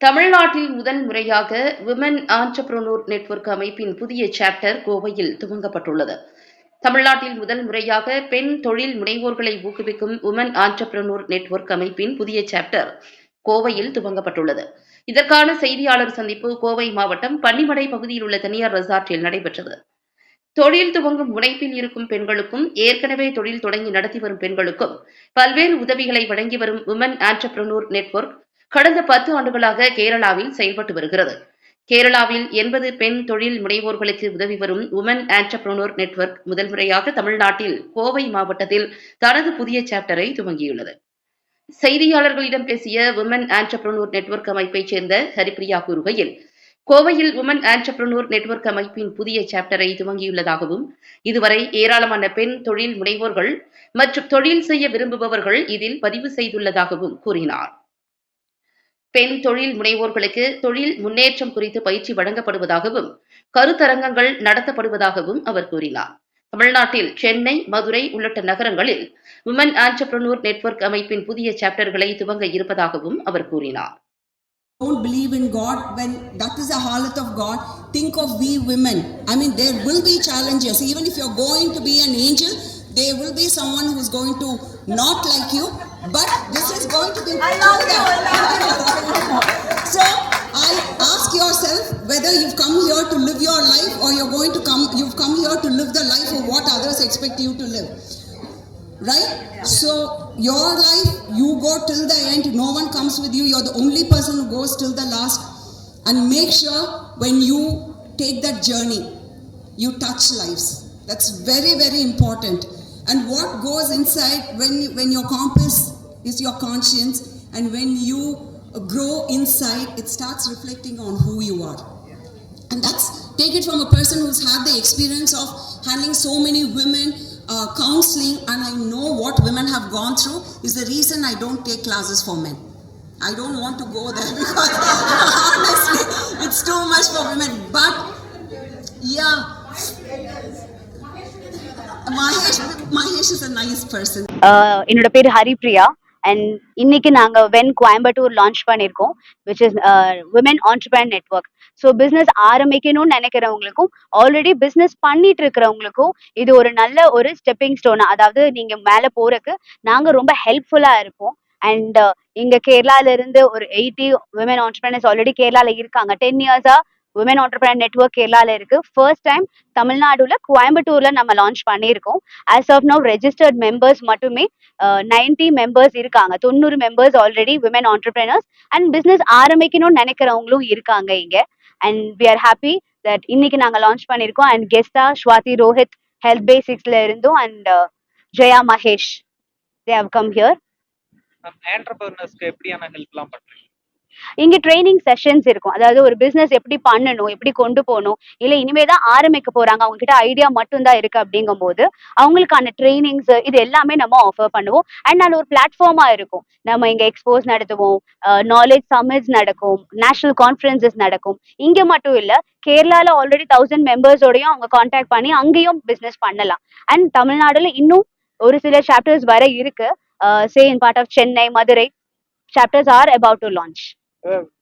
தமிழ்நாட்டில் முதல் முறையாக விமன் ஆண்டர்பிரனூர் நெட்வொர்க் அமைப்பின் புதிய சாப்டர் கோவையில் துவங்கப்பட்டுள்ளது. தமிழ்நாட்டில் முதல் முறையாக பெண் தொழில் முனைவோர்களை ஊக்குவிக்கும் உமன் ஆண்டர்பிரனூர் நெட்வொர்க் அமைப்பின் புதிய சாப்டர் கோவையில் துவங்கப்பட்டுள்ளது. இதற்கான செய்தியாளர் சந்திப்பு கோவை மாவட்டம் பன்னிமடை பகுதியில் உள்ள தனியார் ரெசார்ட்டில் நடைபெற்றது. தொழில் துவங்கும் முனைப்பில் இருக்கும் பெண்களுக்கும் ஏற்கனவே தொழில் தொடங்கி நடத்தி வரும் பெண்களுக்கும் பல்வேறு உதவிகளை வழங்கி வரும் உமன் ஆண்டர்பிரனூர் நெட்வொர்க் கடந்த பத்து ஆண்டுகளாக கேரளாவில் செயல்பட்டு வருகிறது. கேரளாவில் எண்பது பெண் தொழில் முனைவோர்களுக்கு உதவி வரும் உமன் ஆண்டர்பிரனோர் நெட்வொர்க் முதல் முறையாக தமிழ்நாட்டில் கோவை மாவட்டத்தில் தனது புதிய சாப்டரை துவங்கியுள்ளது. செய்தியாளர்களிடம் பேசிய உமன் ஆண்டர்பிரனோர் நெட்வொர்க் அமைப்பைச் சேர்ந்த ஹரிப்ரியா கூறுகையில் கோவையில் உமன் ஆண்டர்பிரனோர் நெட்வொர்க் அமைப்பின் புதிய சாப்டரை துவங்கியுள்ளதாகவும் இதுவரை ஏராளமான பெண் தொழில் முனைவோர்கள் மற்றும் தொழில் செய்ய விரும்புபவர்கள் இதில் பதிவு செய்துள்ளதாகவும் கூறினார். பெண் தொழில் முனைவோர்களுக்கு தொழில் முன்னேற்றம் குறித்து பயிற்சி வழங்கப்படுவதாகவும் கருத்தரங்கங்கள் நடத்தப்படுவதாகவும் அவர் கூறினார் தமிழ்நாட்டில் சென்னை மதுரை உள்ளிட்ட நகரங்களில் உமன் ஆண்டர்பிரனூர் நெட்வொர்க் அமைப்பின் புதிய சாப்டர்களை துவங்க இருப்பதாகவும் அவர் கூறினார் don't believe in God, when that is the harlot of God, think of we women. I mean, there will be challenges. Even if you're going to be an angel, there will be someone who's going to not like you, but this is going to be. I love so I ask yourself whether you've come here to live your life or you're going to come. You've come here to live the life of what others expect you to live. Right? So your life, you go till the end. No one comes with you. You're the only person who goes till the last. And make sure when you take that journey, you touch lives. That's very, very important. And what goes inside when when your compass is your conscience, and when you grow inside, it starts reflecting on who you are. And that's take it from a person who's had the experience of handling so many women, uh, counseling, and I know what women have gone through is the reason I don't take classes for men. I don't want to go there because honestly, it's too much for women. But yeah, Uh, என்னோட பேர் Haripriya. And இன்னைக்கு நாங்க when Coimbatore launch பண்ணியிருக்கோம் which is women entrepreneur network so business ஆரம்பிக்கணும்னு நினைக்கிறவங்களுக்கும் already business பண்ணிட்டு இருக்கிறவங்களுக்கும் இது ஒரு நல்ல ஒரு ஸ்டெப்பிங் ஸ்டோன் அதாவது நீங்க மேல போறதுக்கு நாங்க ரொம்ப ஹெல்ப்ஃபுல்லா இருப்போம். அண்ட் uh, இங்க கேரளால இருந்து ஒரு எயிட்டி விமன் ஆண்டர்பிரனர்ஸ் ஆல்ரெடி கேரளால இருக்காங்க. டென் இயர்ஸா உமன் ஆண்டர்பிரனர் நெட்வொர்க் கேரளால இருக்கு. ஃபர்ஸ்ட் டைம் தமிழ்நாடுல கோயம்புத்தூர்ல நம்ம லான்ச் பண்ணியிருக்கோம். As of now registered members மட்டுமே நைன்டி மெம்பர்ஸ் இருக்காங்க. தொண்ணூறு members already woman entrepreneurs and business ஆரம்பிக்கணும்னு நினைக்கிறவங்களும் இருக்காங்க இங்க. And we are happy that இன்னைக்கு நாங்க லான்ச் பண்ணிருக்கோம் அண்ட் கெஸ்டா ஸ்வாதி ரோஹித் ஹெல்த் பேசிக்ஸ்ல இருந்தும் and Jaya Mahesh they have come here ஆண்டர்பிரினர்ஸ்க்கு எப்படியான ஹெல்ப்லாம் பண்றீங்க? இங்க ட்ரைனிங் செஷன்ஸ் இருக்கும். அதாவது ஒரு பிசினஸ் எப்படி பண்ணணும் எப்படி கொண்டு போகணும் இல்ல இனிமே தான் ஆரம்பிக்க போறாங்க அவங்க கிட்ட ஐடியா மட்டும் தான் இருக்கு அப்படிங்கும்போது அவங்களுக்கான ட்ரைனிங்ஸ் இது எல்லாமே நம்ம ஆஃபர் பண்ணுவோம். அண்ட் அது ஒரு பிளாட்ஃபார்மா இருக்கும். நம்ம இங்க எக்ஸ்போஸ் நடத்துவோம் நாலேஜ் சமிட்ஸ் நடக்கும் நேஷனல் கான்ஃபரன்சஸ் நடக்கும். இங்க மட்டும் இல்ல கேரளால ஆல்ரெடி தௌசண்ட் மெம்பர்ஸோடயும் அவங்க கான்டாக்ட் பண்ணி அங்கேயும் பிசினஸ் பண்ணலாம். அண்ட் தமிழ்நாடுல இன்னும் ஒரு சில சாப்டர்ஸ் வர இருக்கு. Say in part of Chennai Madurai chapters are about to launch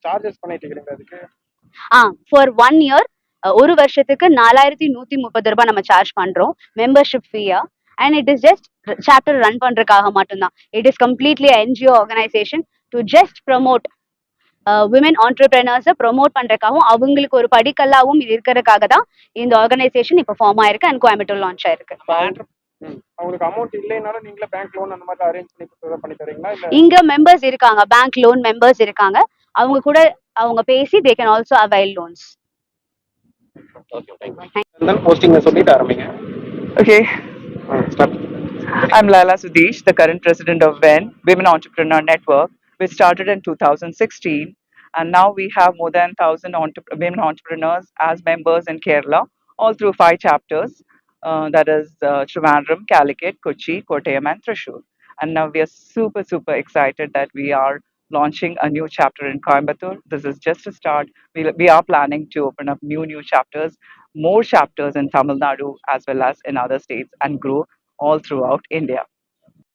charges பண்ணிட்டு இருக்கீங்க அதுக்கு? ஆ ஃபார் ஒன் இயர் ஒரு வருஷத்துக்கு நாலாயிரத்தி நூத்தி முப்பது ரூபாய் நம்ம சார்ஜ் பண்றோம். Membership ஃபீயா and it is just chapter run பண்றதுக்காக மட்டும்தான். It is completely NGO organisation to just promote women ஆண்டர்பிரினர்ஸை promote பண்றதுக்காகவும் அவங்களுக்கு ஒரு படிக்கல்லாவும் இது இருக்கிறதுக்காக தான் இந்த ஆர்கனைசேஷன் இப்போ ஃபார்ம் ஆயிருக்கு அண்ட் கோயம்புத்தூர் லான்ச் ஆயிருக்கு. அவங்களுக்கு அமௌண்ட் இல்லைனாலும் நீங்களே பேங்க் லோன் அந்த மாதிரி அரேஞ்ச் பண்ணி பண்ணி தரீங்களா இங்க மெம்பர்ஸ் இருக்காங்க பேங்க் லோன் மெம்பர்ஸ் இருக்காங்க அவங்க கூட அவங்க பேசி they can also avail loans okay thank you then posting சொல்லிட்டு ஆரம்பிங்க Okay, start I'm Lala Sudesh, the current president of WEN, Women Entrepreneur Network, which started in 2016. And now we have more than 1,000 entre- women entrepreneurs as members in Kerala, all through five chapters. Uh, that is uh, Trivandrum, Calicut, Kochi, Kottayam, and Thrissur. And now we are super, super excited that we are launching a new chapter in Coimbatore. This is just a start. We, we are planning to open up new, new chapters, more chapters in Tamil Nadu as well as in other states and grow all throughout India.